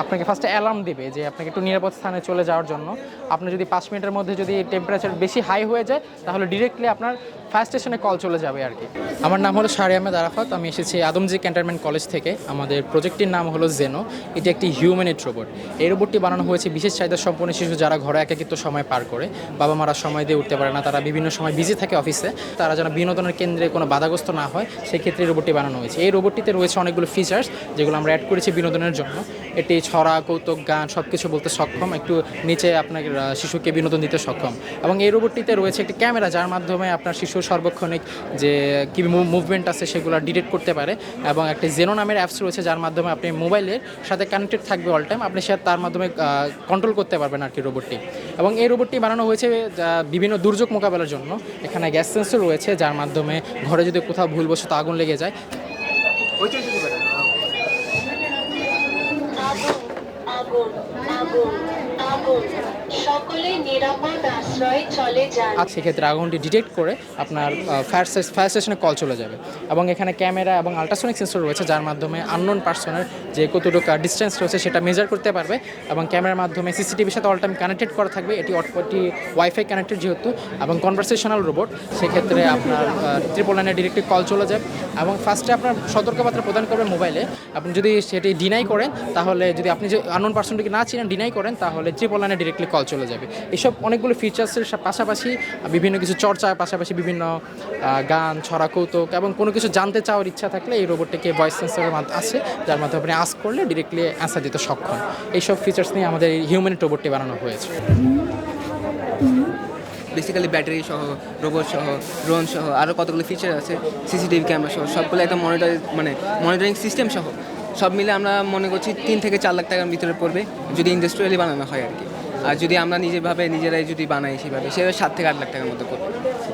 আপনাকে ফার্স্টে অ্যালার্ম দেবে যে আপনাকে একটু নিরাপদ স্থানে চলে যাওয়ার জন্য। আপনি যদি পাঁচ মিনিটের মধ্যে যদি টেম্পারেচার বেশি হাই হয়ে যায়, তাহলে ডিরেক্টলি আপনার ফায়ার স্টেশনে কল চলে যাবে আর কি। আমার নাম হলো শারি আহমেদ আরাফাত, আমি এসেছি আদমজি ক্যান্টনমেন্ট কলেজ থেকে। আমাদের প্রজেক্টটির নাম হলো জেনো এটি একটি হিউম্যানিট রোবট এই রোবটটি বানানো হয়েছে বিশেষ চাহিদা সম্পন্ন শিশু যারা ঘরে একাকিত্ব সময় পার করে। বাবা মারা সময় দিয়ে উঠতে পারে না, তারা বিভিন্ন সময় বিজি থাকে অফিসে তারা যেন বিনোদনের কেন্দ্রে কোনো বাধাগ্রস্ত না হয়, সেক্ষেত্রে রোবটটি বানানো হয়েছে। এই রোবটটিতে রয়েছে অনেকগুলো ফিচার্স যেগুলো আমরা অ্যাড করেছি বিনোদনের জন্য। এটি ছড়া, কৌতুক, গান সব কিছু বলতে সক্ষম, একটু নিচে আপনার শিশুকে বিনোদন দিতে সক্ষম। এবং এই রোবটটিতে রয়েছে একটি ক্যামেরা, যার মাধ্যমে আপনার শিশুর সর্বক্ষণিক যে কি মুভমেন্ট আছে সেগুলো ডিটেক্ট করতে পারে এবং একটি জেনো নামের অ্যাপস রয়েছে যার মাধ্যমে আপনি মোবাইলের সাথে কানেক্টেড থাকবে অল টাইম আপনি সে তার মাধ্যমে কন্ট্রোল করতে পারবেন আর কি রোবটটি এবং এই রোবটটি বানানো হয়েছে বিভিন্ন দুর্যোগ মোকাবেলার জন্য। এখানে গ্যাস সেন্সর রয়েছে যার মাধ্যমে ঘরে যদি কোথাও ভুলবশত আগুন লেগে যায়। আগুন আগুন। সেক্ষেত্রে আগুনটি ডিটেক্ট করে আপনার ফায়ার ফায়ার স্টেশনে কল চলে যাবে। এবং এখানে ক্যামেরা এবং আল্ট্রাসনিক সেন্সর রয়েছে, যার মাধ্যমে আননোন পার্সনের যে কতটুকু ডিস্টেন্স রয়েছে সেটা মেজার করতে পারবে। এবং ক্যামেরার মাধ্যমে সিসিটিভির সাথে অল টাইম কানেক্টেড করা থাকবে। এটি অট- এটি ওয়াইফাই কানেক্টেড যেহেতু, এবং কনভারসেশনাল রোবট সেক্ষেত্রে আপনার ট্রিপল লাইনে ডিরেক্টলি কল চলে যাবে। এবং ফার্স্টে আপনার সতর্কবার্তা প্রদান করবে মোবাইলে আপনি যদি সেটি ডিনাই করেন, তাহলে যদি আপনি যে আননোন পার্সনটিকে না চিনেন ডিনাই করেন, তাহলে ট্রিপল লাইনে ডিরেক্টলি কল চলে যাবে। এসব অনেকগুলো ফিচার্সের পাশাপাশি, বিভিন্ন কিছু চর্চার পাশাপাশি বিভিন্ন গান, ছড়া, কৌতুক এবং কোনো কিছু জানতে চাওয়ার ইচ্ছা থাকলে এই রোবটটিকে ভয়েস সেন্সরের মাধ্যমে আছে, যার মাধ্যমে আপনি আস করলে ডিরেক্টলি অ্যান্সার দিতে সক্ষম। এইসব ফিচার্স নিয়ে আমাদের এই হিউম্যান রোবটটি বানানো হয়েছে। বেসিক্যালি ব্যাটারি সহ রোবট সহ ড্রোন সহ আরও কতগুলো ফিচার আছে সিসিটিভি ক্যামেরা সহ, সবগুলো একটা মনিটর মানে মনিটরিং সিস্টেম সহ। সব মিলে আমরা মনে করছি তিন থেকে চার লাখ টাকার ভিতরে পড়বে, যদি ইন্ডাস্ট্রিয়ালি বানানো হয় আর কি। আর যদি আমরা নিজেভাবে, নিজেরাই যদি বানাই সেভাবে সেভাবে সাত থেকে আট লাখ টাকার মধ্যে পড়বে।